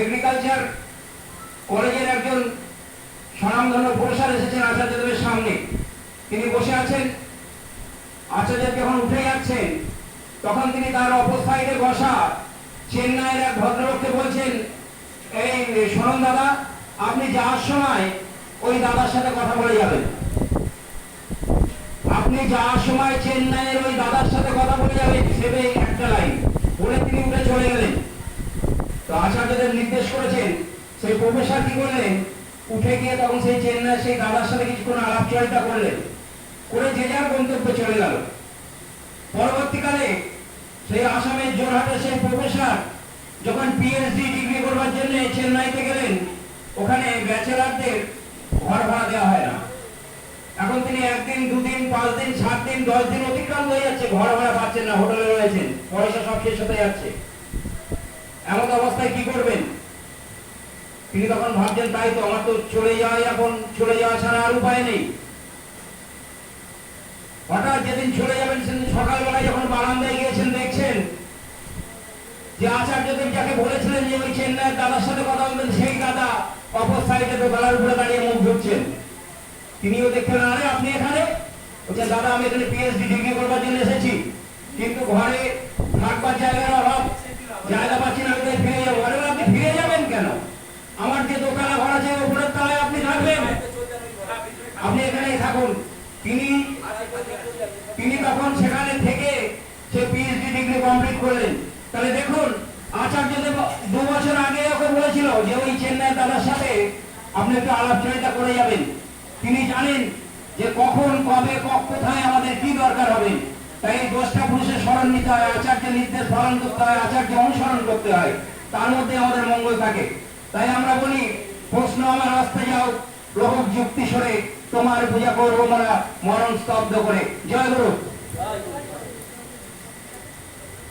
Agriculture কলেজের একজন স্বনামধন্য প্রফেসর এসেছেন আচার্যদেবের সামনে। তিনি বসে আছেন। আচার্য যখন উঠে যাচ্ছেন, তখন তিনি তার অপর বসা চেন্নাইয়ের এক ভদ্রলোককে বলছেন, এই শোনন দাদা, আপনি যাওয়ার সময় ওই দাদার সাথে কথা বলে যাবেন। আপনি যাওয়ার সময় চেন্নাইয়ের ওই দাদার সাথে কথা বলে যাবেন সেবে একটা লাইন বলে তিনি উঠে চলে গেলেন আচার্যদের নির্দেশ করেছেন। সেই প্রফেসর কি করলেন উঠে গিয়ে তখন সেই চেন্নাই, সেই দাদার সাথে কিছুক্ষণ আলাপচারিতা করলেন। করে যে যার গন্তব্যে চলে গেল। পরবর্তীকালে সেই আসামের জোরহাটে সেই প্রফেসর যখন পিএইচডি ডিগ্রি করবার জন্য চেন্নাইতে গেলেন, ওখানে ব্যাচেলারদের ঘর ভাড়া দেওয়া হয় না। এখন তিনি একদিন, দুদিন পাঁচ দিন সাত দিন দশ দিন অতিক্রান্ত হয়ে যাচ্ছে, ঘর ভাড়া পাচ্ছেন না, হোটেলে রয়েছেন, পয়সা সব শেষ হতে যাচ্ছে। এমন অবস্থায় কি করবেন? তিনি তখন ভাবছেন, তাই তো আমার তো চলে যাওয়া এখন, চলে যাওয়া ছাড়া আর উপায় নেই। হঠাৎ যেদিন চলে যাবেন, সেদিন সকালবেলায় যখন বারান্দায় গিয়েছেন, দেখছেন যে আচার্যদেব যাকে বলেছিলেন যে ওই চেন্নাইয়ের দাদার সাথে কথা বলবেন, সেই দাদা অপর সাইডে তো উপরে দাঁড়িয়ে মুখ ঢুকছেন তিনিও দেখছেন, আরে, আপনি এখানে? বলছেন, দাদা, আমি এখানে পিএইচডি ডিগ্রি করবার জন্য এসেছি। কিন্তু ঘরে থাকবার জায়গার অভাব জায়গা পাচ্ছি না আমি তাই ফিরে যাব আরে বলে, আপনি ফিরে যাবেন কেন আমার যে দোকানে ঘর আছে উপরের তলায় আপনি থাকবেন? আপনি এখানেই থাকুন। তিনি তিনি তখন সেখানে থেকে সে পিএইচডি ডিগ্রি কমপ্লিট করলেন। তাহলে দেখুন আচার্যদেব দু বছর আগে ওকে বলেছিল যে ওই চেন্নাই দাদার সাথে আপনি একটু আলাপচারিতা করে যাবেন। তিনি জানেন যে কখন, কবে কোথায় আমাদের কি দরকার হবে। তাই এই দশটা পুরুষের স্মরণ নিতে হয়, আচার্যের নির্দেশ পালন করতে হয় আচার্য অনুসরণ করতে হয়। তার মধ্যে আমাদের মঙ্গল থাকে। তাই আমরা বলি, প্রশ্ন আমার আসতে যাও লোক যুক্তি সরে, তোমার পূজা করব আমরা মরণ স্তব্ধ করে। জয় গুরু।